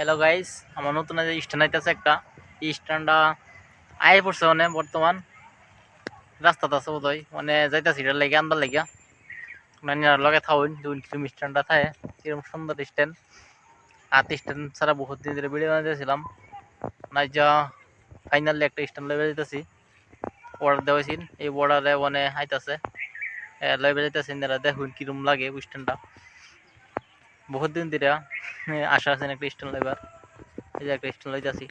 Hello guys আমার নতুন যে স্ট্যান্ড আইতেছে একটা। এই স্ট্যান্ডটা আয় পড়ছে মানে বর্তমান। রাস্তাতে আছে বোধহয়। মানে যাইতেছি এটার লেগে, আনবার লেগে। মানে লগে দুই কিলোমি স্ট্যান্ডটা থাকে। কীরকম সুন্দর স্ট্যান্ড হাত স্ট্যান্ড ছাড়া বহুত দিন ধরে ভিডিও বানাইতেছিলাম না যা ফাইনালি একটা স্ট্যান্ড লেগে যেতেছি অর্ডার দেওয়া হয়েছিল এই অর্ডারে মানে আইতাছে। লেগে যেতেছি দেখুন কীরকম লাগে স্ট্যান্ডটা বহুত দিন ধরে আশা আছে একটা স্ট্যান্ড লেবার এই যে একটা স্ট্যান্ড লইতাছি।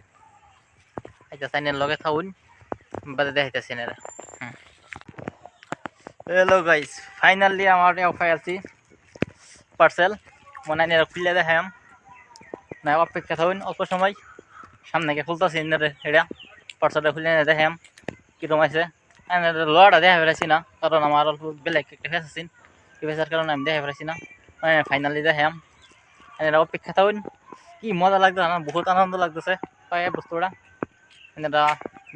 আচ্ছা সাইনের লগে থাকুন বাদে দেখাইতেছি না হ্যালো গাইস ফাইনালি আমার অফাই আছি। পার্সেল মনে হয় খুললে দেখাম। না, অপেক্ষা থাকুন অল্প সময়। সামনে গিয়ে খুলতেছি এটা। পার্সেলটা খুলে নিয়ে দেখাম কীরকম আছে লোয়াটা দেখা ফেলেছি না, কারণ আমার অল্প বেলেগ একটা ফেস আছেন ফেসার কারণে আমি দেখা ফেলেছি না। ফাইনালি দেখাম। এরা অপেক্ষা থাকুন কি মজা লাগতো না বহুত আনন্দ লাগতেছে পায়ে বস্তুটা এটা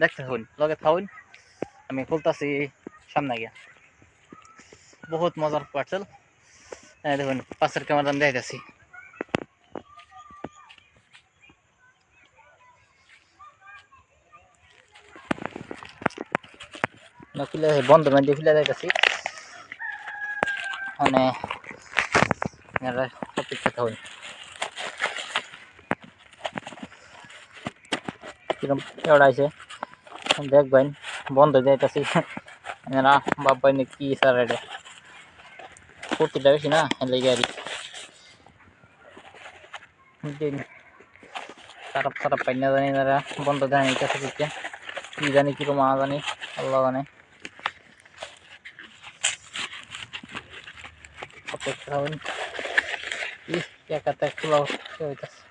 দেখতে থাকুন লগে থাকুন আমি খুলতেছি সামনে গিয়া। বহুত মজার পার্সেল দেখুন পাশের ক্যামেরা আমি দেখাইতেছি বন্ধ মানে খুলে দেখাচ্ছি মানে এরা অপেক্ষা থাকুন কিরম এওড়া আছে দেখবেন, বন্ধ যাইতেছি। এরা বাবাই কি স্যার এটা প্রতিটা বেশি না গাড়ি দিন। খারাপ খারাপ পাই না জানি এরা বন্ধ জানি কাছে দিচ্ছে কি জানি, কিরম মা জানি, আল্লাহ জানে। অপেক্ষা হবেন হইতেছে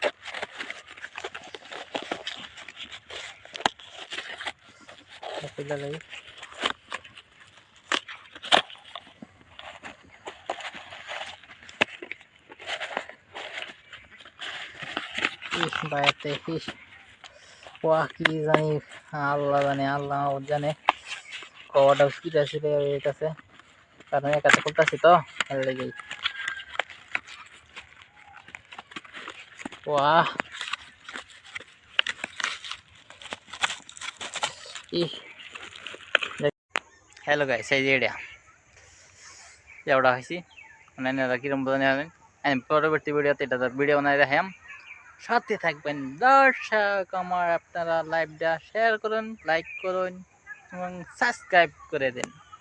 খুলে লাগি ইস বাইরে ইস ওয়া কি জানি আল্লাহ জানে আল্লাহ জানে কটা স্পিড আছে রে এটাছে কারণ একাতে খুলতেছি তো ভালো লেগে ওয়া হ্যালো গাইস এই যে এটা এওটা হয়েছি মানে কিরম বোঝানো জানেন আমি পরবর্তী ভিডিওতে এটা ভিডিও বানাই দেখাম সাথে থাকবেন দর্শক আমার আপনারা লাইভটা শেয়ার করুন লাইক করুন এবং সাবস্ক্রাইব করে দিন